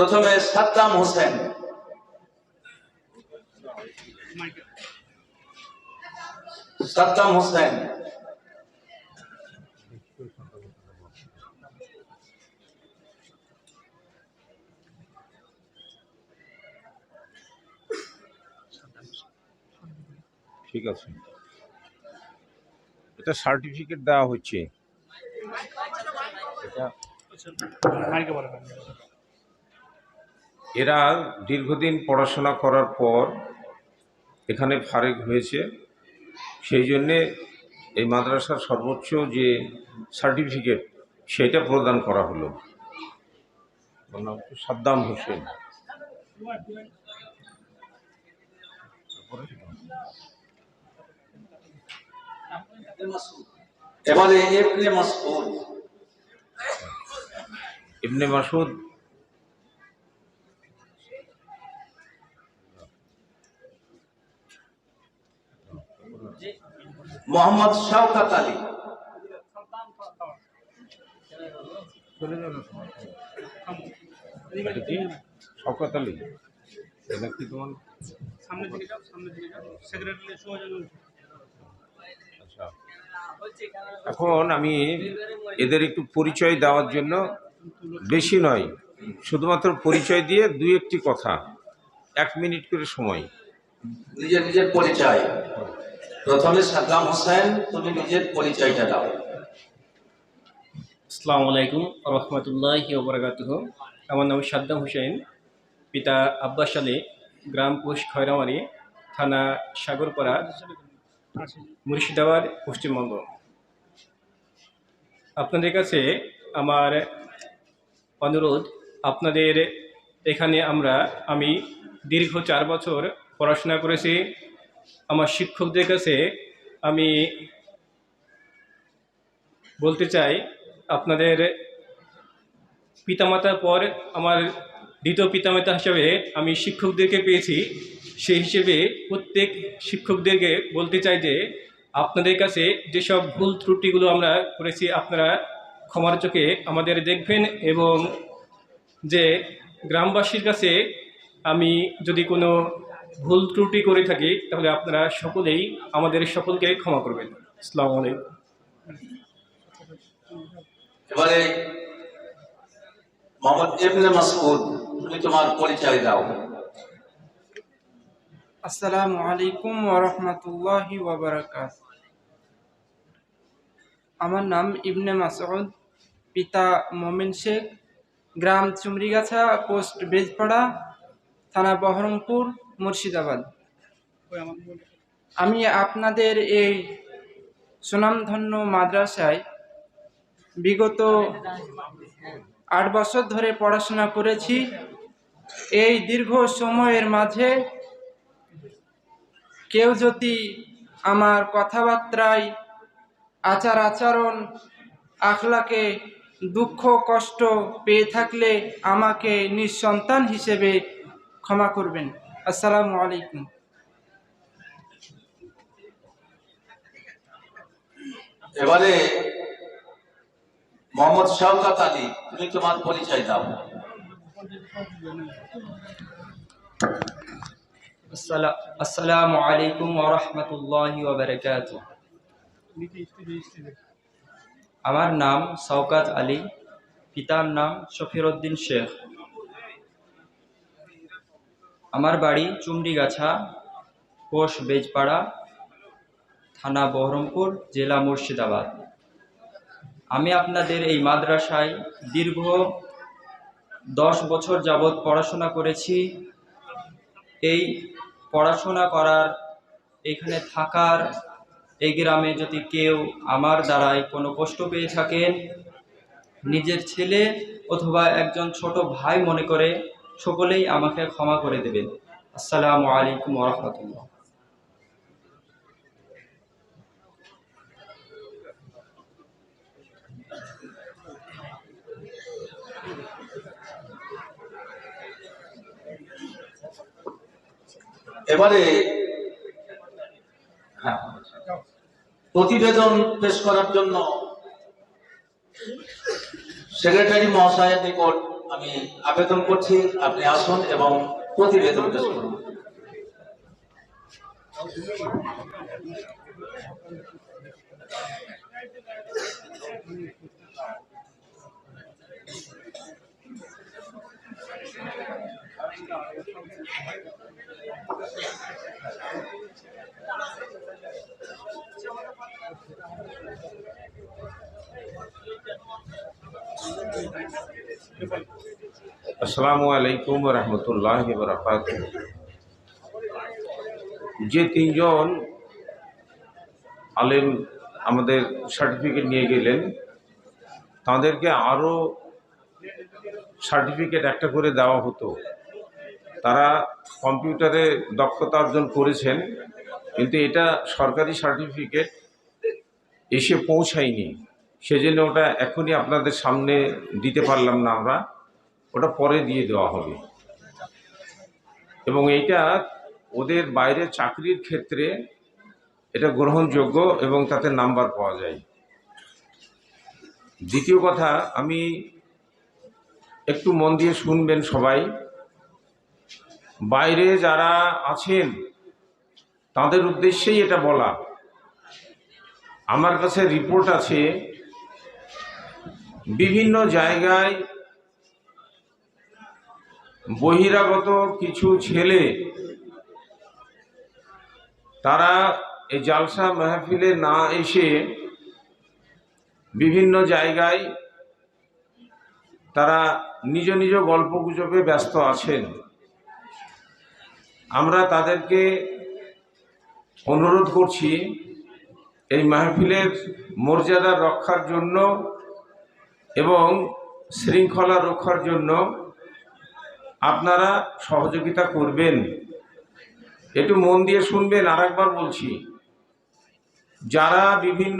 প্রথমে সাদ্দাম হোসেন। সাদ্দাম হোসেন। ঠিক আছে। এটা সার্টিফিকেট দেওয়া হচ্ছে। এটা এরা দীর্ঘদিন পড়াশোনা করার পর এখানে ফারেক হয়েছে। সেই জন্যে এই মাদ্রাসার সর্বোচ্চ যে সার্টিফিকেট সেটা প্রদান করা হলো। সাদ্দাম হোসেন। এবারে ইবনে মাসুদ মোহাম্মদ শাওকাত আলী। শওকত আলী। এটা কি তোমার? সামনে দিকে যাও সামনে দিকে যাও। সেক্রেটারি আচ্ছা। এখন আমি এদের একটু পরিচয় দেওয়ার জন্য বেশি নয় শুধুমাত্র পরিচয় দিয়ে দুই একটি কথা। এক মিনিট করে সময়। নিজের নিজের পরিচয়। প্রথমে সাদ্দাম হোসেন, তুমি নিজের পরিচয়টা দাও। আসসালামু আলাইকুম রহমতুল্লাহ ওবরাকাতুহ আমার নাম সাদ্দাম হোসেন, পিতা আব্বাস আলী, গ্রাম পোস্ট খয়রামারি, থানা সাগরপাড়া, মুর্শিদাবাদ, পশ্চিমবঙ্গ। আপনাদের কাছে আমার অনুরোধ, আপনাদের এখানে আমরা, আমি দীর্ঘ চার বছর পড়াশোনা করেছি আমার শিক্ষকদের কাছে আমি বলতে চাই, আপনাদের পিতামাতার পর আমার দ্বিতীয় পিতামাতা হিসাবে আমি শিক্ষকদেরকে পেয়েছি। সেই হিসেবে প্রত্যেক শিক্ষকদেরকে বলতে চাই যে, আপনাদের কাছে যেসব ভুল ত্রুটিগুলো আমরা করেছি, আপনারা ক্ষমার চোখে আমাদের দেখবেন এবং যে গ্রামবাসীর কাছে আমি যদি কোনো ভুল ত্রুটি করে থাকি তাহলে আপনারা সকলেই আমাদের সকলকে ক্ষমা করবেন। আসসালামু আলাইকুম। এবারে মোহাম্মদ ইবনে মাসউদ তুমি তোমার পরিচয় দাও। আসসালামু আলাইকুম ওরহমতুল্লাহি ওবরাকাত আমার নাম ইবনে মাসউদ পিতা মোমিন শেখ গ্রাম চুমরিগাছা পোস্ট বেজপাড়া থানা বহরমপুর। মুর্শিদাবাদ। আমি আপনাদের এই সুনামধন্য মাদ্রাসায় বিগত আট বছর ধরে পড়াশোনা করেছি। এই দীর্ঘ সময়ের মাঝে কেউ যদি আমার কথাবার্তায় আচার আচরণ আখলাকে দুঃখ কষ্ট পেয়ে থাকলে আমাকে নিঃসন্তান হিসেবে ক্ষমা করবেন। আসসালামু আলাইকুম। এবারে মোহাম্মদ শাওকাত আলী তুমি তোমার পরিচয় দাও। আসসালামু আলাইকুম ওরহমতুল্লাহি ওবরাকাত আমার নাম শওকাত আলী পিতার নাম শফিরউদ্দিন শেখ। আমার বাড়ি চুমডিগাছা পোষ বেজপাড়া, থানা বহরমপুর, জেলা মুর্শিদাবাদ। আমি আপনাদের এই মাদ্রাসায় দীর্ঘ দশ বছর যাবৎ পড়াশোনা করেছি। এই পড়াশোনা করার এখানে থাকার এই গ্রামে যদি কেউ আমার দ্বারাই কোনো কষ্ট পেয়ে থাকেন, নিজের ছেলে অথবা একজন ছোট ভাই মনে করে সকলেই আমাকে ক্ষমা করে দেবেন। আসসালামু আলাইকুম রহমতুল্লাহ। এবারে হ্যাঁ, প্রতিবেদন পেশ করার জন্য সেক্রেটারি মহাশয়ের নিকট আমি আবেদন করছি আপনি আসুন এবং প্রতিবেদন পেশ করুন। আসসালামু আলাইকুম রহমতুল্লাহ বরকাত যে তিনজন আলেম আমাদের সার্টিফিকেট নিয়ে গেলেন, তাদেরকে আরও সার্টিফিকেট একটা করে দেওয়া হতো। তারা কম্পিউটারে দক্ষতা অর্জন করেছেন, কিন্তু এটা সরকারি সার্টিফিকেট এসে পৌঁছায়নি। সেজন্য ওটা এখনই আপনাদের সামনে দিতে পারলাম না আমরা। ওটা পরে দিয়ে দেওয়া হবে। এবং এইটা ওদের বাইরে চাকরির ক্ষেত্রে এটা গ্রহণযোগ্য এবং তাতে নাম্বার পাওয়া যায়। দ্বিতীয় কথা, আমি একটু মন দিয়ে শুনবেন সবাই। বাইরে যারা আছেন, তাদের উদ্দেশ্যেই এটা বলা। আমার কাছে রিপোর্ট আছে, বিভিন্ন জায়গায় বহিরাগত কিছু ছেলে, তারা এই জালসা মেহফিলে না এসে বিভিন্ন জায়গায় তারা নিজ নিজ গল্প গুজবে ব্যস্ত আছেন। আমরা তাদেরকে অনুরোধ করছি, এই মাহফিলের মর্যাদা রক্ষার জন্য এবং শৃঙ্খলা রক্ষার জন্য আপনারা সহযোগিতা করবেন। একটু মন দিয়ে শুনবেন আর একবার বলছি। যারা বিভিন্ন